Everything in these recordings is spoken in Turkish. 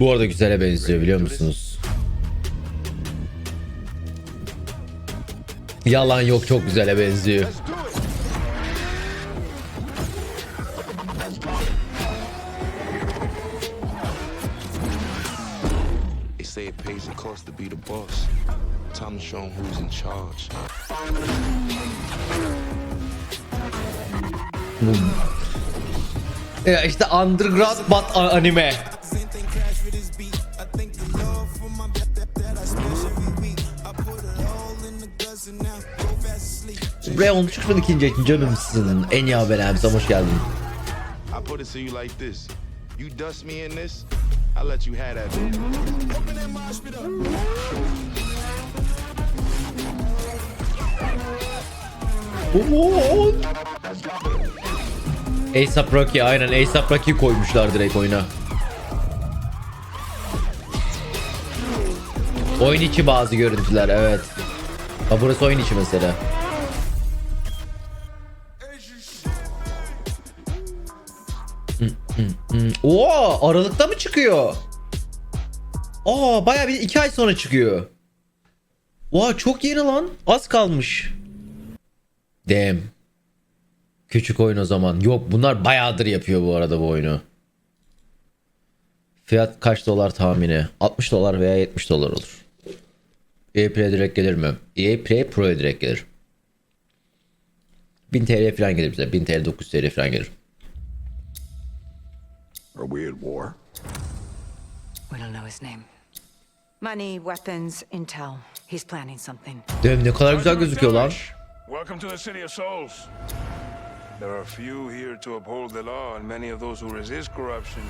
Bu arada güzele benziyor biliyor musunuz? Yalan yok çok güzele benziyor. Let's do it. They say it pays the cost to be the boss. Time to show 'em who's in charge. Ya işte underground but a- anime. Olmuş çıkmadı ikinci için canımsın. En iyi haber abim hoş geldin. I put it to you like this. You dust me in this, I let you have that bitch. ASAP Rocky aynen ASAP Rocky koymuşlar direkt oyuna. Oyun içi bazı görüntüler evet. Ha burası oyun içi mesela. Aralık'ta mı çıkıyor? Aa baya bir iki ay sonra çıkıyor. Oha çok yeni lan. Az kalmış. Damn. Küçük oyun o zaman. Yok bunlar bayağıdır yapıyor bu arada bu oyunu. Fiyat kaç dolar tahmini? 60 dolar veya 70 dolar olur. EA Play direkt gelir mi? EA Play Pro'ya direkt gelir. 1000 TL falan gelir bize. 1000 TL 900 TL falan gelir. Are we at war? We don't know his name. Money, weapons, intel. He's planning something. Dem ne kadar güzel gözüküyor lan. Welcome to the City of Souls. There are few here to uphold the law, and many of those who resist corruption.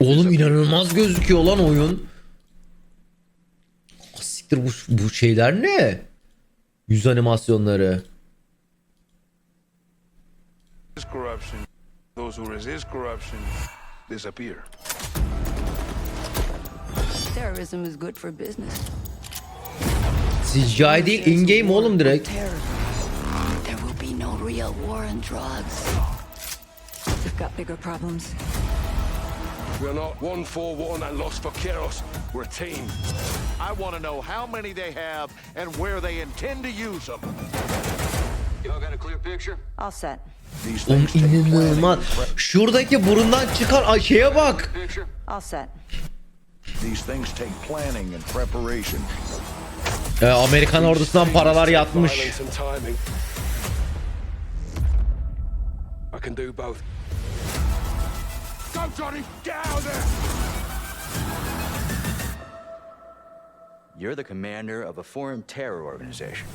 Oğlum inanılmaz gözüküyor lan oyun. Ah, Siktir bu, bu şeyler ne? Yüz animasyonları. Resist corruption. Those who resist corruption disappear. Terrorism is good for business. CGI değil in-game oğlum direkt. There will be no real war on drugs. We've got bigger problems. We're not one for one and lost for chaos. We're a team. I want to know how many they have and where they intend to use them. Y'all got a clear picture? All set. These Oğlum inanılmaz. Şuradaki burundan çıkan ay şeye bak. All set. These things take planning and preparation. Ee, Amerikan ordusundan paralar yatmış. Violence and timing. I can do both. Go, Johnny! Get out of there! You're the commander of a foreign terror organization.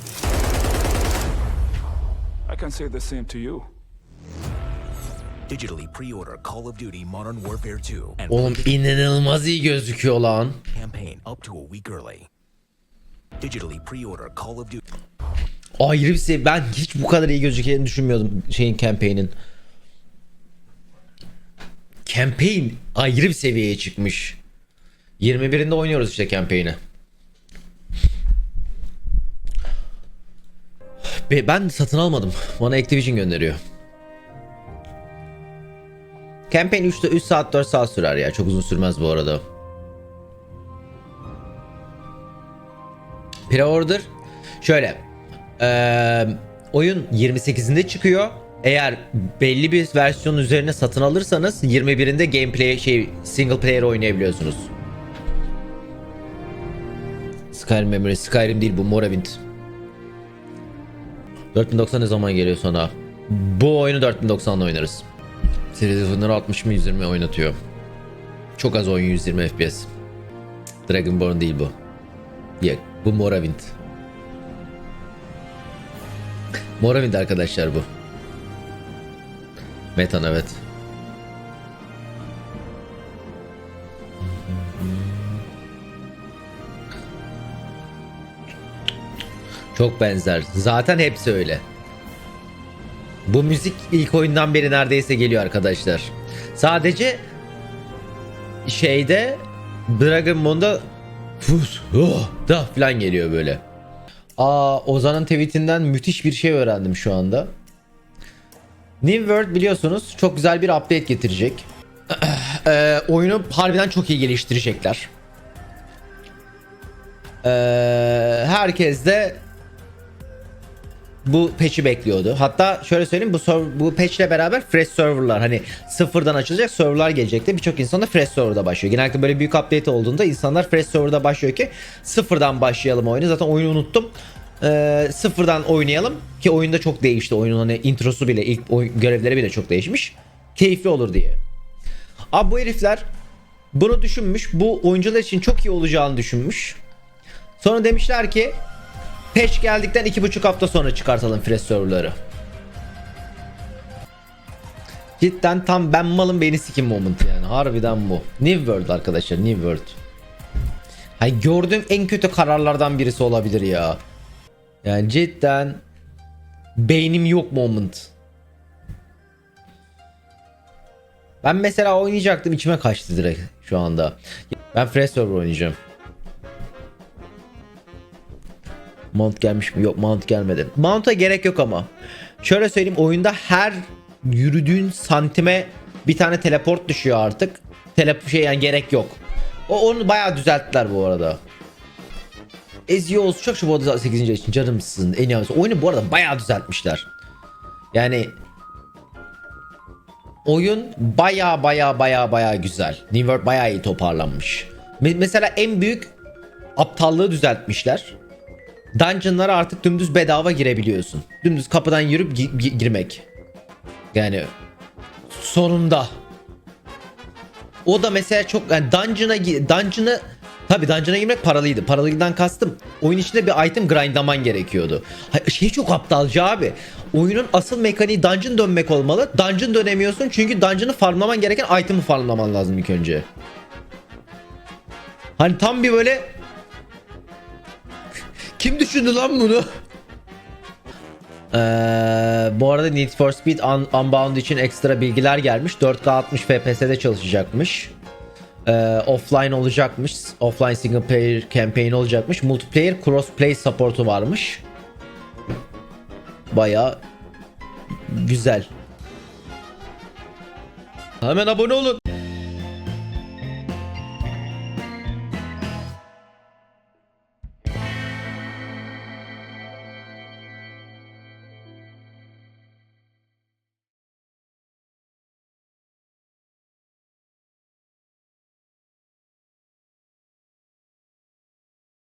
I can say the same to you. Digitally pre-order Call of Duty Modern Warfare 2 and Oğlum inanılmaz iyi gözüküyor lan. campaign up to a week early. Digitally pre-order Call of Duty Ayrı bir şey. Ben hiç bu kadar iyi gözükeceğini düşünmüyordum şeyin campaign'in. Campaign ayrı bir seviyeye çıkmış. 21'inde oynuyoruz işte campaign'i. Be- Ben satın almadım. Bana Activision gönderiyor. Campaign 3'te 3 saat 4 saat sürer ya. Çok uzun sürmez bu arada. Pre-order şöyle. Eee oyun 28'inde çıkıyor. Eğer belli bir versiyonun üzerine satın alırsanız 21'inde gameplay şey single player oynayabiliyorsunuz. Skyrim Memory Skyrim değil bu Morrowind. 4090 ne zaman geliyor sonra? Bu oyunu 4090'da oynarız. Series oyunları 60 mı 120 oynatıyor. Çok az oyun 120 FPS. Dragonborn değil bu. Yok bu Morrowind. Morrowind arkadaşlar bu. Metan evet. Çok benzer. Zaten hepsi öyle. Bu müzik ilk oyundan beri neredeyse geliyor arkadaşlar. Sadece şeyde Dragon Ball'da fus oh, da falan geliyor böyle. Aa Ozan'ın tweetinden müthiş bir şey öğrendim şu anda. New World biliyorsunuz çok güzel bir update getirecek. Ee, oyunu harbiden çok iyi geliştirecekler. Ee, herkes de bu patch'i bekliyordu. Hatta şöyle söyleyeyim bu serv- bu patch'le beraber fresh server'lar hani sıfırdan açılacak server'lar gelecekti. Birçok insan da fresh server'da başlıyor. Genellikle böyle büyük update olduğunda insanlar fresh server'da başlıyor ki sıfırdan başlayalım oyunu. Zaten oyunu unuttum. Ee, sıfırdan oynayalım ki oyunda çok değişti. Oyunun hani introsu bile ilk oyun, görevleri bile çok değişmiş. Keyifli olur diye. Abi bu herifler bunu düşünmüş. Bu oyuncular için çok iyi olacağını düşünmüş. Sonra demişler ki patch geldikten iki buçuk hafta sonra çıkartalım fresh serverları. Cidden tam ben malım beni sikim moment yani. Harbiden bu. New World arkadaşlar New World. Hani gördüğüm en kötü kararlardan birisi olabilir ya. Yani cidden beynim yok moment. Ben mesela oynayacaktım içime kaçtı direkt şu anda. Ben Fresh Server oynayacağım. Mount gelmiş mi? Yok Mount gelmedi. Mount'a gerek yok ama. Şöyle söyleyeyim oyunda her yürüdüğün santime bir tane teleport düşüyor artık. Telep şey yani gerek yok. O onu bayağı düzelttiler bu arada. Ezio çok şu bu arada 8. için canımsın en iyi. Oyunu bu arada bayağı düzeltmişler. Yani oyun baya baya baya baya güzel. New World baya iyi toparlanmış. Me- mesela en büyük aptallığı düzeltmişler. Dungeon'lara artık dümdüz bedava girebiliyorsun. Dümdüz kapıdan yürüp gi- gi- girmek. Yani sonunda. O da mesela çok yani dungeon'a dungeon'a Tabi dungeon'a girmek paralıydı. Paralıydan kastım. Oyun içinde bir item grindlaman gerekiyordu. Şey çok aptalca abi. Oyunun asıl mekaniği dungeon dönmek olmalı. Dungeon dönemiyorsun çünkü dungeon'ı farmlaman gereken item'ı farmlaman lazım ilk önce. Hani tam bir böyle kim düşündü lan bunu? Ee, bu arada Need for Speed Un- Unbound için ekstra bilgiler gelmiş. 4K 60 FPS'de çalışacakmış. Ee, offline olacakmış. Offline single player campaign olacakmış. Multiplayer crossplay support'u varmış. Baya güzel. Hemen abone olun.